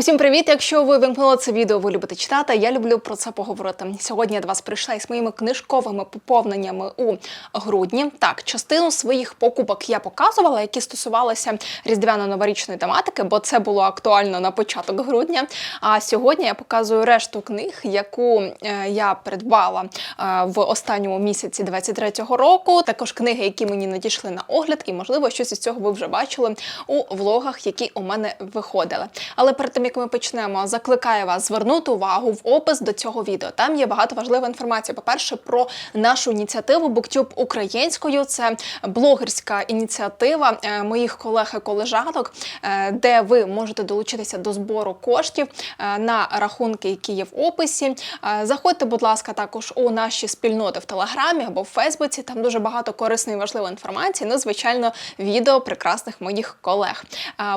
Усім привіт! Якщо ви вимкнули це відео, ви любите читати. Я люблю про це поговорити. Сьогодні я до вас прийшла із моїми книжковими поповненнями у грудні. Так, частину своїх покупок я показувала, які стосувалися різдвяно-новорічної тематики, бо це було актуально на початок грудня. А сьогодні я показую решту книг, яку е, я придбала е, в останньому місяці 23-го року. Також книги, які мені надійшли на огляд, і можливо щось із цього ви вже бачили у влогах, які у мене виходили. Але перед тим як ми почнемо, закликаю вас звернути увагу в опис до цього відео. Там є багато важливої інформації. По-перше, про нашу ініціативу BookTube українською. Це блогерська ініціатива е, моїх колег і колежанок, е, де ви можете долучитися до збору коштів е, на рахунки, які є в описі. Заходьте, будь ласка, також у наші спільноти в Телеграмі або в Фейсбуці. Там дуже багато корисної і важливої інформації. Ну, звичайно, відео прекрасних моїх колег.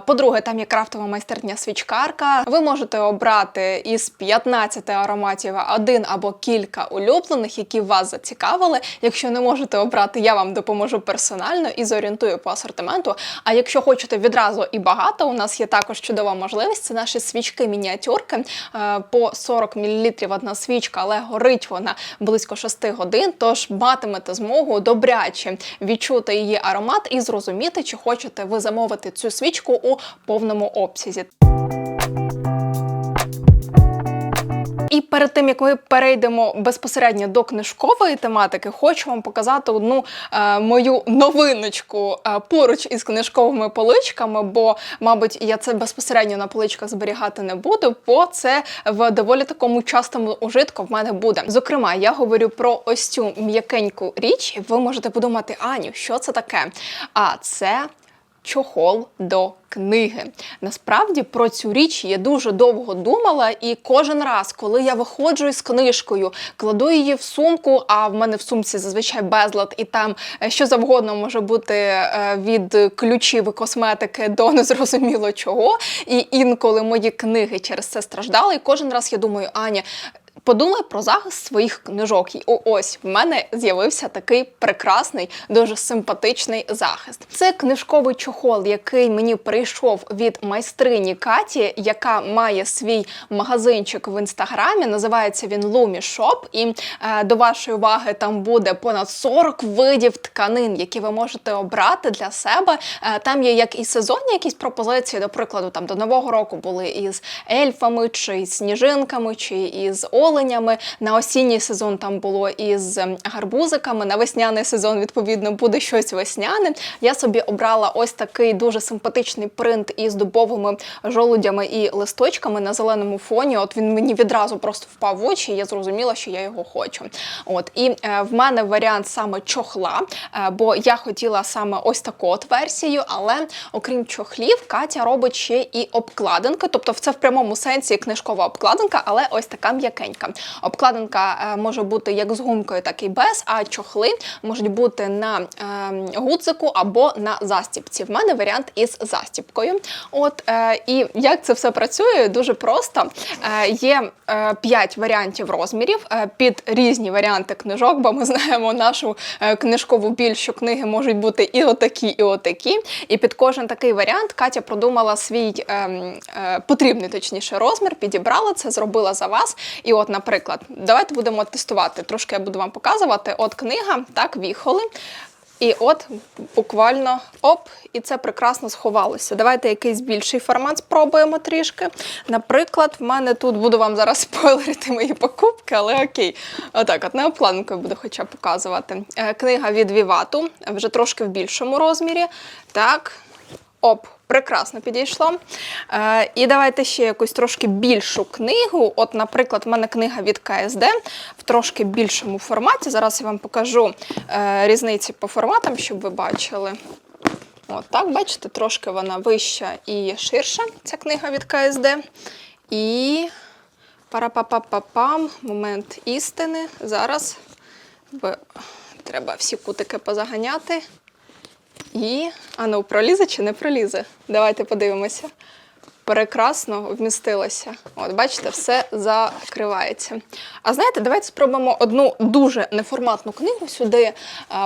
По-друге, там є крафтова майстерня свічкарка. Ви можете обрати із 15 ароматів один або кілька улюблених, які вас зацікавили. Якщо не можете обрати, я вам допоможу персонально і зорієнтую по асортименту. А якщо хочете відразу і багато, у нас є також чудова можливість. Це наші свічки-мініатюрки Е, по 40 мл одна свічка, але горить вона близько 6 годин. Тож матимете змогу добряче відчути її аромат і зрозуміти, чи хочете ви замовити цю свічку у повному обсязі. І перед тим як ми перейдемо безпосередньо до книжкової тематики, хочу вам показати одну е, мою новиночку е, поруч із книжковими поличками, бо, мабуть, я це безпосередньо на поличках зберігати не буду, бо це в доволі такому частому ужитку в мене буде. Зокрема, я говорю про ось цю м'якеньку річ, ви можете подумати, Аню, що це таке? А це чохол до книги. Насправді про цю річ я дуже довго думала, і кожен раз, коли я виходжу із книжкою, кладу її в сумку, а в мене в сумці зазвичай безлад, і там е, що завгодно може бути е, від ключів і косметики до незрозуміло чого. І інколи мої книги через це страждали. І кожен раз я думаю, Аня. Подумай про захист своїх книжок. І ось в мене з'явився такий прекрасний, дуже симпатичний захист. Це книжковий чохол, який мені прийшов від майстрині Каті, яка має свій магазинчик в інстаграмі. Називається він Lumi Shop. І е, до вашої уваги там буде понад 40 видів тканин, які ви можете обрати для себе. Е, там є як і сезонні якісь пропозиції, до прикладу, там до нового року були із ельфами, чи із сніжинками, чи із оленями. На осінній сезон там було із ем, гарбузиками. На весняний сезон, відповідно, буде щось весняне. Я собі обрала ось такий дуже симпатичний принт із дубовими жолудями і листочками на зеленому фоні. От він мені відразу просто впав в очі, я зрозуміла, що я його хочу. От і е, в мене варіант саме чохла, е, бо я хотіла саме ось таку от версію, але окрім чохлів, Катя робить ще і обкладинки, тобто це в прямому сенсі книжкова обкладинка, але ось така м'якенька. Обкладинка е, може бути як з гумкою, так і без, а чохли можуть бути на е, гудзику або на застіпці. В мене варіант із застіпкою. От е, і як це все працює, дуже просто. Е, є е, 5 варіантів розмірів під різні варіанти книжок, бо ми знаємо нашу книжкову біль, що книги можуть бути і отакі, і отакі. І під кожен такий варіант Катя продумала свій е, е, потрібний точніше розмір, підібрала це, зробила за вас. І от, наприклад, давайте будемо тестувати. Трошки я буду вам показувати. От книга, так, віхоли. І от буквально оп, і це прекрасно сховалося. Давайте якийсь більший формат спробуємо трішки. Наприклад, в мене тут буду вам зараз спойлерити мої покупки, але окей. Отак, от не обкладинкою буду хоча показувати. Е, Книга від Вівату, вже трошки в більшому розмірі. Так, оп. Прекрасно підійшло. Е, і давайте ще якусь трошки більшу книгу. От, наприклад, в мене книга від КСД в трошки більшому форматі. Зараз я вам покажу е, різниці по форматам, щоб ви бачили. От так, бачите, трошки вона вища і ширша, ця книга від КСД. І парапапапапам, момент істини. Зараз треба всі кутики позаганяти. І, а ну, пролізе чи не пролізе? Давайте подивимося. прекрасно вмістилося. От, бачите, все закривається. А знаєте, давайте спробуємо одну дуже неформатну книгу сюди е,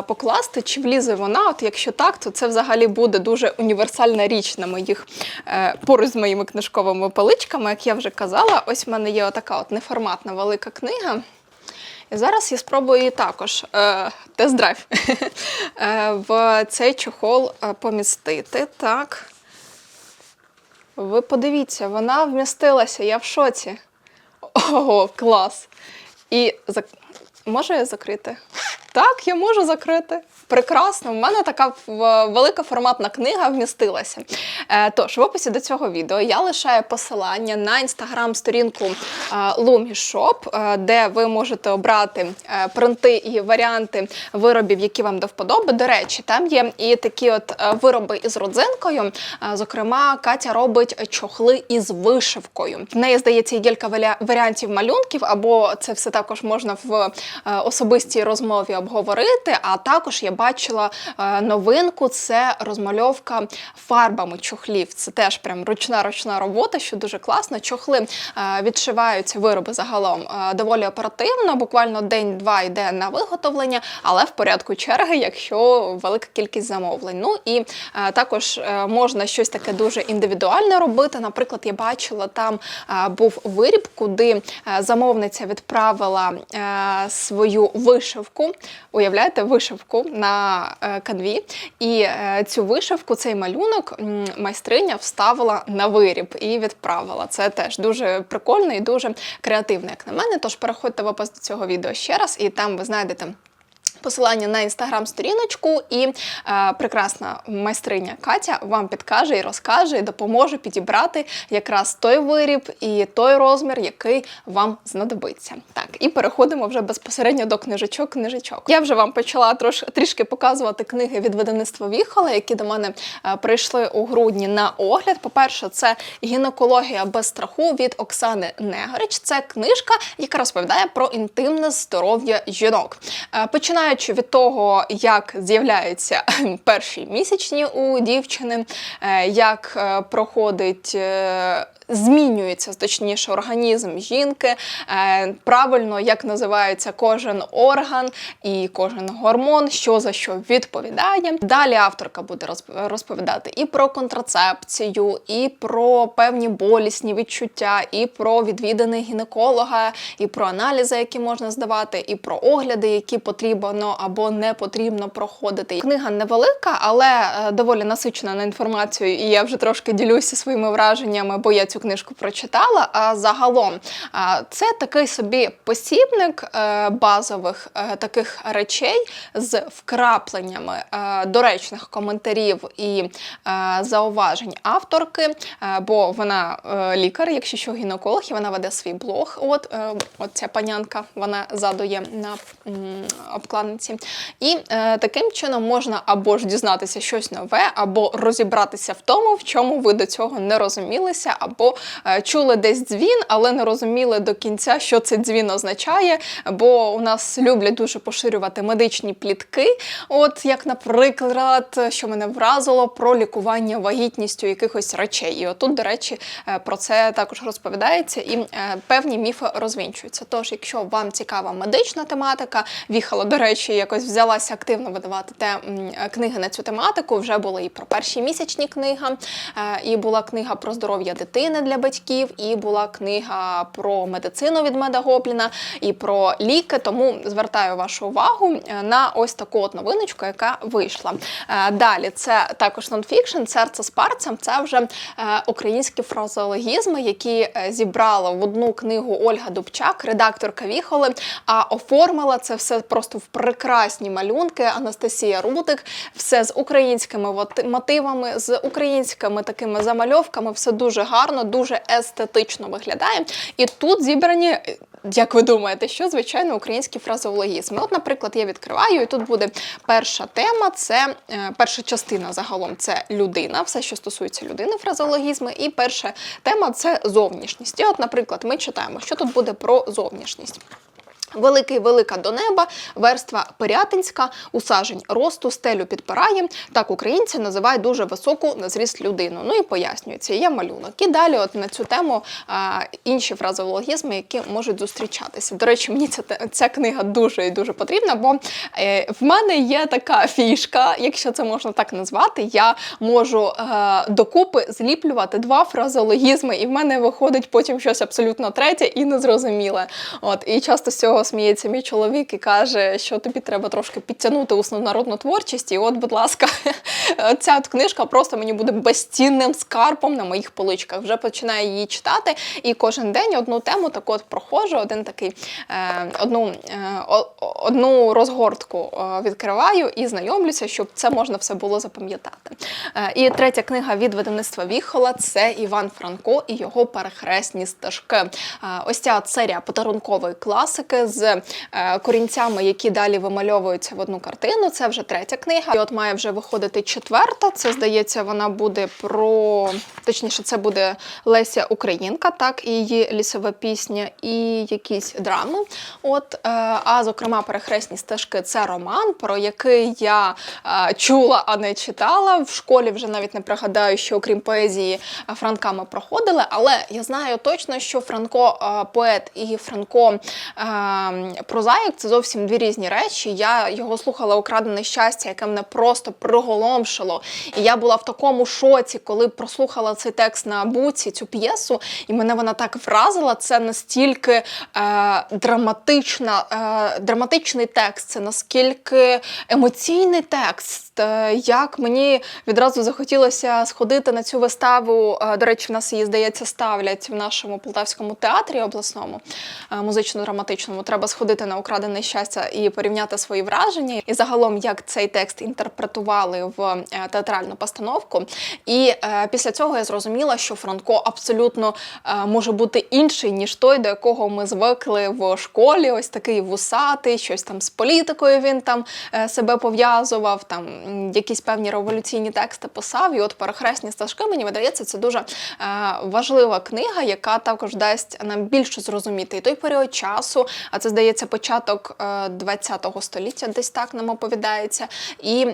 покласти, чи влізе вона. От якщо так, то це взагалі буде дуже універсальна річ на моїх е, поруч з моїми книжковими поличками. Як я вже казала, ось в мене є отака от неформатна велика книга. І зараз я спробую її також е, тест-драйв е, в цей чохол е, помістити. Так. Ви подивіться, вона вмістилася, я в шоці. Ого, клас. І зак... можу я закрити? Так, я можу закрити. Прекрасно, в мене така велика форматна книга вмістилася. Е, тож, в описі до цього відео я лишаю посилання на інстаграм-сторінку е, Lumi е, де ви можете обрати принти і варіанти виробів, які вам до вподоби. До речі, там є і такі от вироби із родзинкою. Зокрема, Катя робить чохли із вишивкою. В неї здається є кілька варіантів малюнків, або це все також можна в особистій розмові обговорити. А також я бачила е, новинку: це розмальовка фарбами чохлів. Це теж прям ручна ручна робота, що дуже класно. Чохли е, відшиваються вироби загалом е, доволі оперативно, буквально день-два йде на виготовлення, але в порядку черги, якщо велика кількість замовлень. Ну і також можна щось таке дуже індивідуальне робити. Наприклад, я бачила, там був виріб, куди замовниця відправила свою вишивку. Уявляєте, вишивку на е, канві. І е, цю вишивку, цей малюнок майстриня вставила на виріб і відправила. Це теж дуже прикольно і дуже креативно, як на мене. Тож переходьте в опис до цього відео ще раз, і там ви знайдете. Посилання на інстаграм-сторіночку, і е, прекрасна майстриня Катя вам підкаже і розкаже, і допоможе підібрати якраз той виріб і той розмір, який вам знадобиться. Так, і переходимо вже безпосередньо до книжечок. Книжечок. Я вже вам почала трош, трішки показувати книги від видавництва Віхола, які до мене е, прийшли у грудні на огляд. По-перше, це гінекологія без страху від Оксани Негорич. Це книжка, яка розповідає про інтимне здоров'я жінок. Е, Починаючи від того, як з'являються перші місячні у дівчини, е, як е, проходить. Змінюється точніше організм жінки, е, правильно як називається кожен орган і кожен гормон, що за що відповідає. Далі авторка буде розповідати і про контрацепцію, і про певні болісні відчуття, і про відвідини гінеколога, і про аналізи, які можна здавати, і про огляди, які потрібно або не потрібно проходити. Книга невелика, але е, доволі насичена на інформацію, і я вже трошки ділюся своїми враженнями, бо я цю книжку прочитала. А загалом це такий собі посібник е, базових е, таких речей з вкрапленнями е, доречних коментарів і зауважень авторки, бо вона лікар, якщо що гінеколог, і вона веде свій блог. От, от ця панянка, вона задує на обкладинці. І таким чином можна або ж дізнатися щось нове, або розібратися в тому, в чому ви до цього не розумілися, або е, чули десь дзвін, але не розуміли до кінця, що цей дзвін означає. Бо у нас люблять дуже поширювати медичні плітки. От як, наприклад, що мене вразило про лікування вагітністю якихось речей. І отут, до речі, е, про це також розповідається, і е, певні міфи розвінчуються. Тож, якщо вам цікава медична тематика, віхала, до речі, якось взялася активно видавати те книги на цю тематику. Вже були і про перші місячні книга, е, і була книга про здоров'я дитини для батьків, і була книга про медицину від Медагобліна, і про ліки. Тому звертаю вашу увагу е, на ось таку от новиночку, яка вийшла. Е, Далі це також нонфікшн, серце з парцем. Це вже е, українські фразеологізми, які зібрала в одну книгу Ольга Дубчак, редакторка Віхоли, а оформила це все просто в прекрасні малюнки. Анастасія Рудик, все з українськими мотивами, з українськими такими замальовками. Все дуже гарно, дуже естетично виглядає. І тут зібрані. Як ви думаєте, що звичайно українські фразеологізми? От, наприклад, я відкриваю, і тут буде перша тема, це е, перша частина загалом це людина, все, що стосується людини, фразеологізми. І перша тема це зовнішність. І от, наприклад, ми читаємо, що тут буде про зовнішність. Великий велика до неба, верства Пирятинська, усажень росту, стелю підпирає. Так українці називають дуже високу на зріст людину. Ну і пояснюється, є малюнок. І далі, от на цю тему а, інші фразеологізми, які можуть зустрічатися. До речі, мені ця, ця книга дуже і дуже потрібна, бо е, в мене є така фішка, якщо це можна так назвати, я можу е, докупи зліплювати два фразеологізми, і в мене виходить потім щось абсолютно третє і незрозуміле. От і часто з цього сміється мій чоловік і каже, що тобі треба трошки підтягнути усну народну творчість. І от, будь ласка, ця от книжка просто мені буде безцінним скарбом на моїх поличках. Вже починаю її читати, і кожен день одну тему так от проходжу, один такий е, одну, е, одну розгортку е, відкриваю і знайомлюся, щоб це можна все було запам'ятати. І третя книга від видавництва Віхола це Іван Франко і його перехресні стежки. Ось ця серія подарункової класики з е, корінцями, які далі вимальовуються в одну картину. Це вже третя книга. І от має вже виходити четверта. Це здається, вона буде про точніше, це буде Леся Українка, так і її лісова пісня, і якісь драми. От е, а зокрема, перехресні стежки це роман, про який я е, чула, а не читала. В школі вже навіть не пригадаю, що окрім поезії Франка ми проходили. Але я знаю точно, що Франко поет і Франко е, прозаїк це зовсім дві різні речі. Я його слухала Украдене щастя, яке мене просто приголомшило. І я була в такому шоці, коли прослухала цей текст на буці, цю п'єсу, і мене вона так вразила. Це настільки е, драматична, е, драматичний текст, це наскільки емоційний текст. Е, Як мені відразу захотілося сходити на цю виставу. Е, До речі, в нас її, здається, ставлять в нашому полтавському театрі обласному е, музично-драматичному. Треба сходити на украдене щастя і порівняти свої враження. І загалом, як цей текст інтерпретували в е, театральну постановку. І е, після цього я зрозуміла, що Франко абсолютно е, може бути інший, ніж той, до якого ми звикли в школі. Ось такий вусатий, щось там з політикою він там е, себе пов'язував, там якісь певні революційні тексти писав. І от перехресні стежки, мені видається, це дуже е, важлива книга, яка також дасть нам більше зрозуміти і той період часу. А це здається початок е, 20 століття, десь так нам оповідається. І е,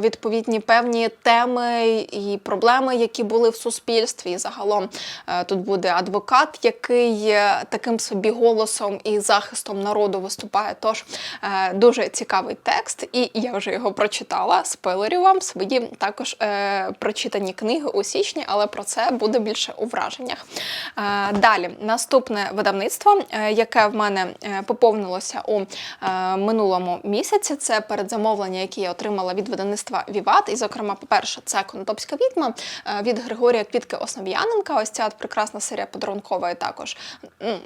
відповідні певні теми і проблеми, які були в суспільстві. І загалом е, тут буде адвокат, який е, таким собі голосом і захистом народу виступає. Тож е, дуже цікавий текст, і я вже його прочитала. Спойлерю вам свої також е, прочитані книги у січні, але про це буде більше у враженнях. Е, далі, наступне видавництво, е, яке мене е, поповнилося у е, минулому місяці, це передзамовлення, які я отримала від видавництва Віват. І, зокрема, по-перше, це Конотопська відьма е, від Григорія Квітки Основ'яненка. Ось ця прекрасна серія подарункова і також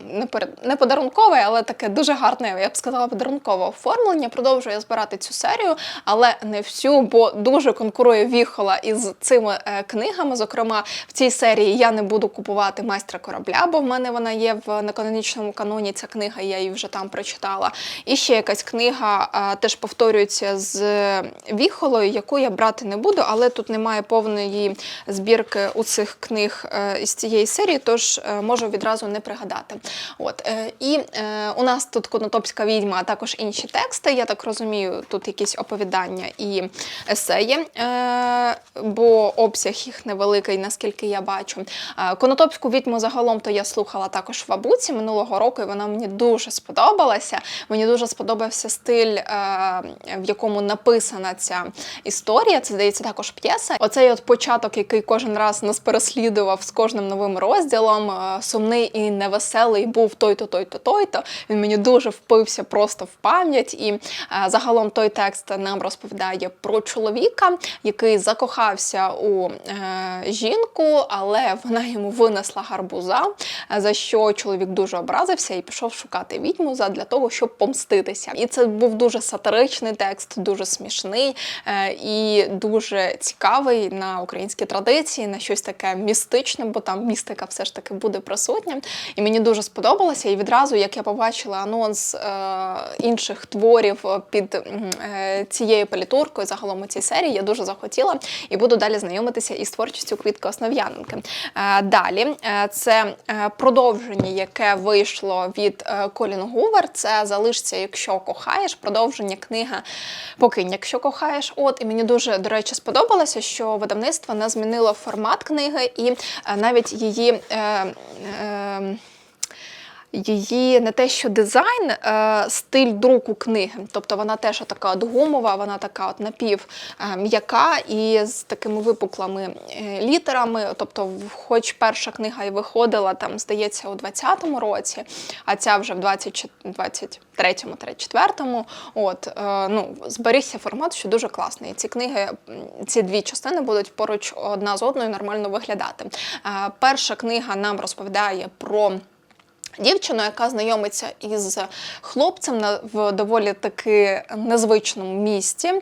ну, не, подарункове, але таке дуже гарне, я б сказала, подарункове оформлення. Продовжую збирати цю серію, але не всю, бо дуже конкурує Віхола із цими книгами. Зокрема, в цій серії я не буду купувати майстра корабля, бо в мене вона є в неканонічному каноні. Ця книга, я її вже там прочитала. І ще якась книга е, теж повторюється з Віхолою, яку я брати не буду, але тут немає повної збірки у цих книг е, із цієї серії, тож е, можу відразу не пригадати. От е, і е, у нас тут конотопська відьма, а також інші тексти. Я так розумію, тут якісь оповідання і есеї, е, бо обсяг їх невеликий, наскільки я бачу. Конотопську відьму загалом то я слухала також в Абуці минулого року, і вона мені дуже сподобалася. Мені дуже сподобався стиль, е, в якому написана ця історія. Це здається також п'єса. Оцей от початок, який кожен раз нас переслідував з кожним новим розділом, е, сумний і невеселий був той-то, той-то, той-то. Він мені дуже впився просто в пам'ять. І е, загалом той текст нам розповідає про чоловіка, який закохався у жінку, але вона йому винесла гарбуза, за що чоловік дуже образився і пішов шукати відьму для того, щоб помститися. І це був дуже сатиричний текст, дуже смішний е, і дуже цікавий на українські традиції, на щось таке містичне, бо там містика все ж таки буде присутня. І мені дуже сподобалося. І відразу, як я побачила анонс е, інших творів під е, цією палітуркою, загалом у цій серії, я дуже захотіла і буду далі знайомитися із творчістю Квітки Основ'яненки. Далі це продовження, яке вийшло від е, Колін Гувер. Це залишиться, якщо кохаєш. Продовження книги Покинь, якщо кохаєш. От і мені дуже до речі сподобалося, що видавництво не змінило формат книги і е, навіть її. Е, е, Її не те, що дизайн, е, стиль друку книги. Тобто вона теж така от гумова, вона така от напів е, і з такими випуклими е, літерами. Тобто, хоч перша книга і виходила там, здається, у 20-му році, а ця вже в 23-му, 34-му. От ну зберігся формат, що дуже класний. Ці книги, ці дві частини будуть поруч одна з одною нормально виглядати. Перша книга нам розповідає про. Дівчину, яка знайомиться із хлопцем на в доволі таки незвичному місці,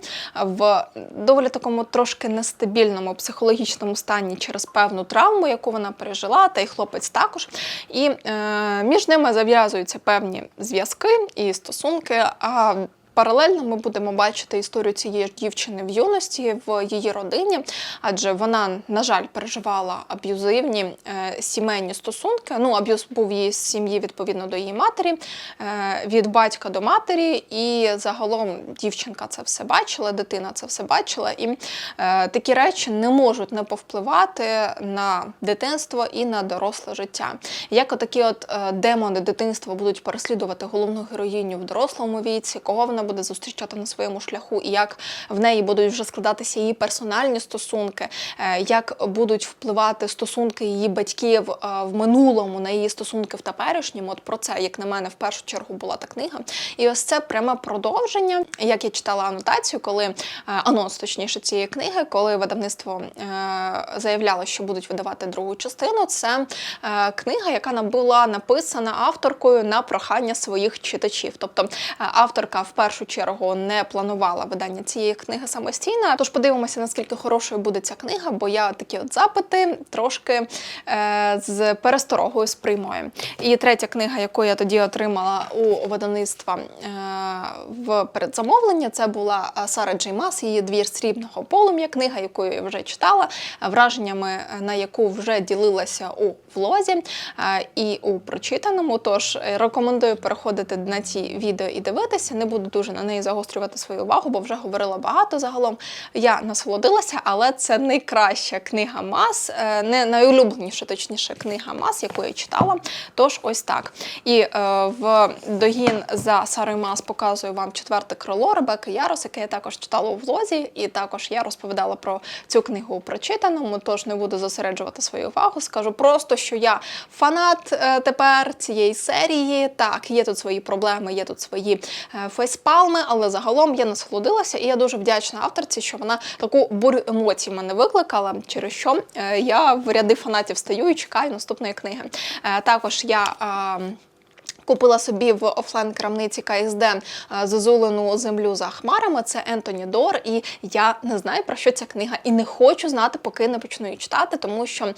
в доволі такому трошки нестабільному психологічному стані через певну травму, яку вона пережила, та й хлопець також. І е, між ними зав'язуються певні зв'язки і стосунки. А Паралельно ми будемо бачити історію цієї дівчини в юності в її родині, адже вона, на жаль, переживала аб'юзивні е, сімейні стосунки. Ну, аб'юз був її сім'ї відповідно до її матері, е, від батька до матері, і загалом дівчинка це все бачила, дитина це все бачила. І е, такі речі не можуть не повпливати на дитинство і на доросле життя. Як отакі от е, демони дитинства будуть переслідувати головну героїню в дорослому віці, кого вона буде зустрічати на своєму шляху, і як в неї будуть вже складатися її персональні стосунки, е, як будуть впливати стосунки її батьків е, в минулому на її стосунки в теперішньому. От про це, як на мене, в першу чергу була та книга. І ось це пряме продовження. Як я читала анотацію, коли е, анонс точніше цієї книги, коли видавництво заявляло, що будуть видавати другу частину. Це книга, яка була написана авторкою на прохання своїх читачів. Тобто авторка в першу чергу не планувала видання цієї книги самостійно. Тож подивимося, наскільки хорошою буде ця книга, бо я такі от запити трошки е, з пересторогою сприймаю. І третя книга, яку я тоді отримала у видавництва е, в передзамовлення, це була е, Сара Джей Мас, її двір срібного полум'я, книга, яку я вже читала, е, враженнями е, на яку вже ділилася у влозі е, і у прочитаному. Тож рекомендую переходити на ці відео і дивитися. Не буду дуже на неї загострювати свою увагу, бо вже говорила багато загалом. Я насолодилася, але це найкраща книга Мас, е, не найулюбленіша, точніше, книга Мас, яку я читала. Тож ось так. І е, в догін за Сарою Мас показую вам четверте крило Ребекки Ярос, яке я також читала у влозі, і також я розповідала про цю книгу у прочитаному, тож не буду зосереджувати свою увагу. Скажу просто, що я фанат е, тепер цієї серії. Так, є тут свої проблеми, є тут свої е, фейспалми, але загалом я насолодилася, і я дуже вдячна авторці, що вона таку бурю емоцій мене викликала, через що е, я в ряди фанатів стаю і чекаю наступної книги. Е, Також я. Купила собі в офлайн крамниці КСД е, зазулену землю за хмарами. Це Ентоні Дор, і я не знаю про що ця книга, і не хочу знати, поки не почну її читати, тому що е,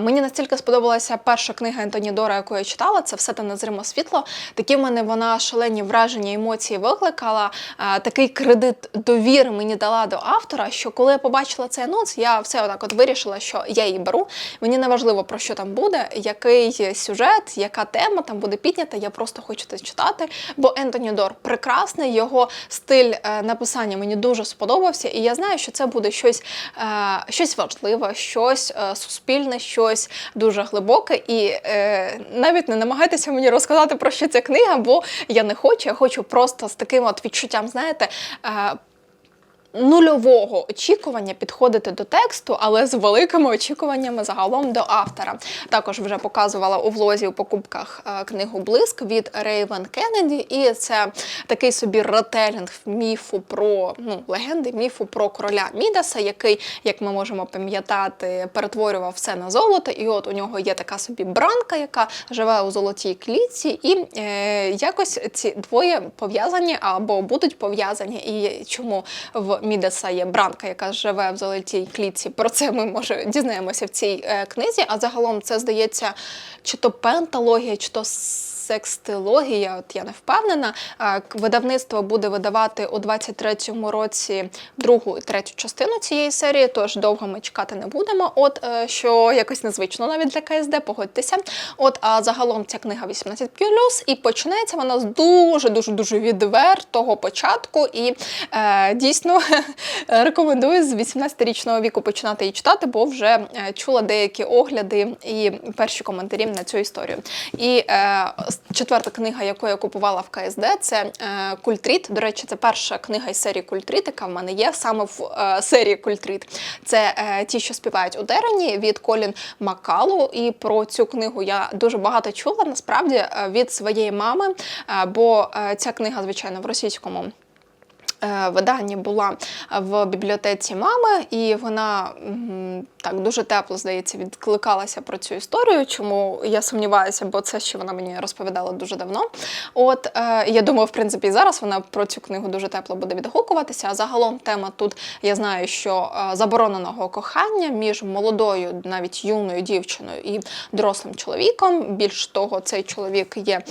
мені настільки сподобалася перша книга Ентоні Дора, яку я читала. Це все те незриме світло. Такі в мене вона шалені враження, емоції викликала. Е, такий кредит довіри мені дала до автора. Що коли я побачила цей анонс, я все отак от вирішила, що я її беру. Мені не важливо про що там буде, який сюжет, яка тема там буде піднята. Я просто хочу це читати. Бо Ентоні Дор прекрасний, його стиль е, написання мені дуже сподобався, і я знаю, що це буде щось, е, щось важливе, щось е, суспільне, щось дуже глибоке. І навіть не намагайтеся мені розказати про що ця книга, бо я не хочу. Я хочу просто з таким от відчуттям, знаєте. Нульового очікування підходити до тексту, але з великими очікуваннями загалом до автора. Також вже показувала у влозі у покупках е, книгу Блиск від Рейвен Кеннеді, і це такий собі ретелінг міфу про ну, легенди, міфу про короля Мідаса, який, як ми можемо пам'ятати, перетворював все на золото. І от у нього є така собі бранка, яка живе у золотій клітці, і е, якось ці двоє пов'язані або будуть пов'язані. І чому в Мідаса є бранка, яка живе в золотій клітці. Про це ми може дізнаємося в цій е, книзі. А загалом це здається, чи то пенталогія, чи то секстилогія, от я не впевнена. Видавництво буде видавати у 23-му році другу і третю частину цієї серії, тож довго ми чекати не будемо. От е, що якось незвично навіть для КСД, погодьтеся. От а загалом ця книга 18 і почнеться вона з дуже дуже відвертого початку. І е, дійсно рекомендую з 18-річного віку починати її читати, бо вже е, чула деякі огляди і перші коментарі на цю історію. І е, четверта книга, яку я купувала в КСД, це е, Культріт. До речі, це перша книга із серії Культріт, яка в мене є саме в е, серії Культріт. Це е, ті, що співають у Дерені від Колін Макалу. І про цю книгу я дуже багато чула насправді від своєї мами, бо ця книга, звичайно, в російському е, виданні була в бібліотеці мами, і вона так дуже тепло, здається, відкликалася про цю історію. Чому я сумніваюся, бо це ще вона мені розповідала дуже давно. От е, я думаю, в принципі, і зараз вона про цю книгу дуже тепло буде відгукуватися. А загалом тема тут я знаю, що е, забороненого кохання між молодою, навіть юною дівчиною і дорослим чоловіком. Більш того, цей чоловік є.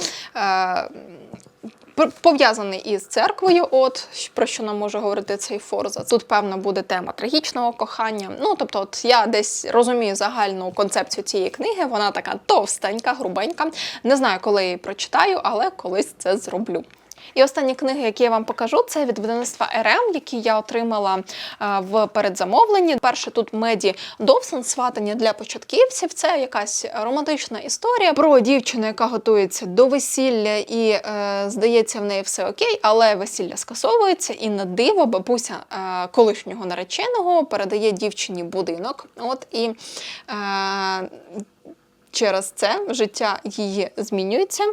Пов'язаний із церквою, от про що нам може говорити цей Форза. Тут певно буде тема трагічного кохання. Ну тобто, от я десь розумію загальну концепцію цієї книги. Вона така товстенька, грубенька. Не знаю, коли її прочитаю, але колись це зроблю. І останні книги, які я вам покажу, це від видавництва РМ, які я отримала в передзамовленні. Перше тут Меді Довсон сватання для початківців. Це якась романтична історія про дівчину, яка готується до весілля, і е, здається, в неї все окей, але весілля скасовується. І на диво бабуся е, колишнього нареченого передає дівчині будинок. От і е, Через це життя її змінюється,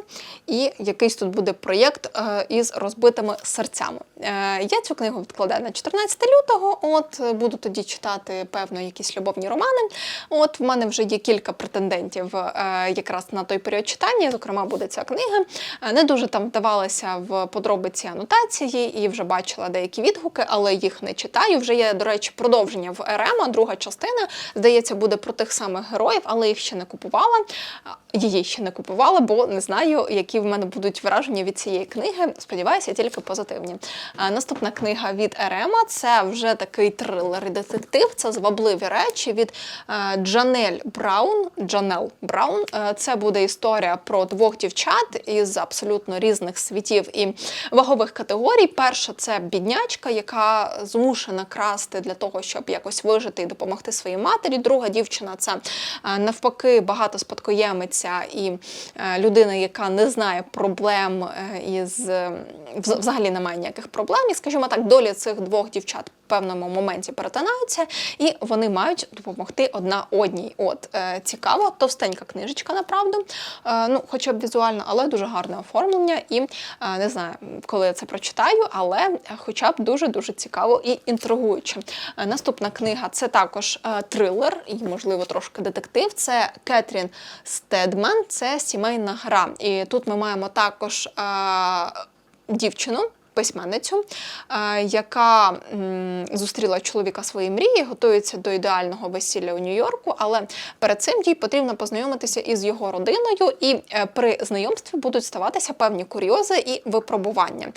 і якийсь тут буде проєкт е, із розбитими серцями. Е, я цю книгу відкладаю на 14 лютого. От е, буду тоді читати певно якісь любовні романи. От в мене вже є кілька претендентів якраз на той період читання. Зокрема, буде ця книга. Не дуже там вдавалася в подробиці анотації і вже бачила деякі відгуки, але їх не читаю. Вже є, до речі, продовження в Ерема, друга частина. Здається, буде про тих самих героїв, але їх ще не купувала. А, Її ще не купувала, бо не знаю, які в мене будуть враження від цієї книги. Сподіваюся, тільки позитивні. Наступна книга від Ерема це вже такий трилер і детектив. Це звабливі речі від е, Джанель Браун. Джанел Браун. Е, Це буде історія про двох дівчат із абсолютно різних світів і вагових категорій. Перша це біднячка, яка змушена красти для того, щоб якось вижити і допомогти своїй матері. Друга дівчина це е, навпаки багатоспадкоємиця і е, людина, яка не знає проблем е, із е, взагалі немає ніяких проблем. І скажімо так, доля цих двох дівчат певному моменті перетинаються, і вони мають допомогти одна одній. От е, цікаво, товстенька книжечка, направду. Е, ну, хоча б візуально, але дуже гарне оформлення. І е, не знаю, коли я це прочитаю, але хоча б дуже дуже цікаво і інтригуюче. Е, наступна книга це також е, трилер і, можливо, трошки детектив. Це Кетрін Стедман, це сімейна гра. І тут ми маємо також е, дівчину. Письменницю, е, яка зустріла чоловіка своєї мрії, готується до ідеального весілля у Нью-Йорку, але перед цим їй потрібно познайомитися із його родиною, і е, при знайомстві будуть ставатися певні курйози і випробування. Е,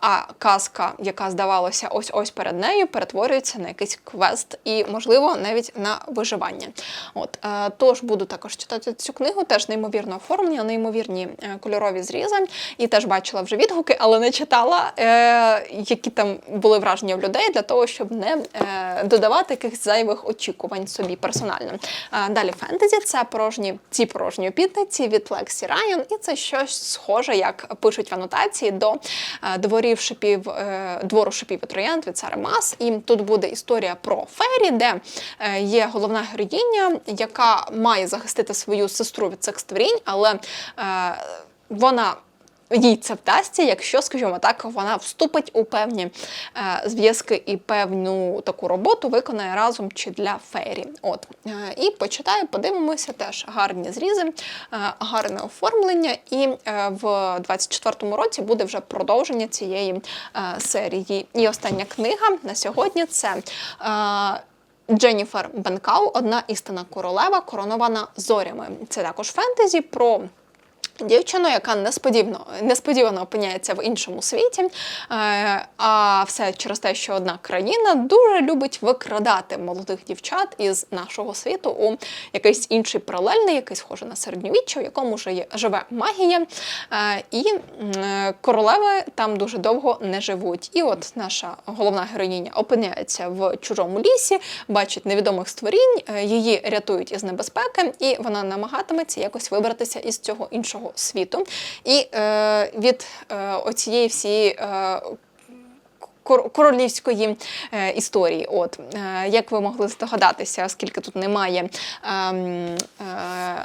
а казка, яка здавалася ось ось перед нею, перетворюється на якийсь квест і, можливо, навіть на виживання. От тож буду також читати цю книгу, теж неймовірно оформлення, неймовірні кольорові зрізи, і теж бачила вже відгуки, але не читала, е, які там були враження в людей для того, щоб не е, додавати якихось зайвих очікувань собі персонально. Е, далі фентезі це порожні ці порожні опітниці від Лексі Райан, і це щось схоже, як пишуть в анотації до е, дворів шипів, е, двору шипів і троянд від Сари Мас. І тут буде історія про Фері, де е, є головна героїня, яка має захистити свою сестру від цих створінь, але е, вона їй це вдасться, якщо, скажімо так, вона вступить у певні е, зв'язки і певну таку роботу виконає разом чи для фері. От е, і почитаю, подивимося теж гарні зрізи, е, гарне оформлення. І в 24-му році буде вже продовження цієї серії. І остання книга на сьогодні це. Дженніфер Бенкау, одна істина королева, коронована зорями. Це також фентезі про дівчину, яка несподівано, несподівано опиняється в іншому світі. Е, а все через те, що одна країна дуже любить викрадати молодих дівчат із нашого світу у якийсь інший паралельний, який схожий на середньовіччя, в якому живе магія. Е, і королеви там дуже довго не живуть. І от наша головна героїня опиняється в чужому лісі, бачить невідомих створінь, е, її рятують із небезпеки, і вона намагатиметься якось вибратися із цього іншого світу. І е, від е, оцієї всієї. Кор- Королівської е, історії, от е, як ви могли здогадатися, оскільки тут немає ем, е,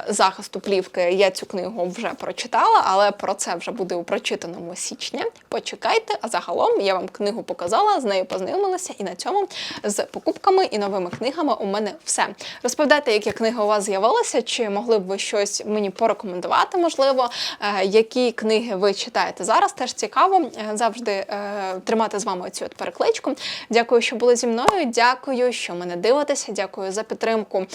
захисту плівки, я цю книгу вже прочитала, але про це вже буде у прочитаному січні. Почекайте, а загалом я вам книгу показала, з нею познайомилася, і на цьому з покупками і новими книгами у мене все. Розповідайте, які книги у вас з'явилися, чи могли б ви щось мені порекомендувати, можливо, які книги ви читаєте зараз. Теж цікаво завжди тримати з вами цю от перекличку. Дякую, що були зі мною. Дякую, що мене дивитеся. Дякую за підтримку е,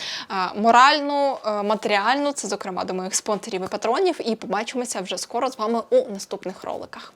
моральну, е, матеріальну. Це, зокрема, до моїх спонсорів і патронів. І побачимося вже скоро з вами у наступних роликах.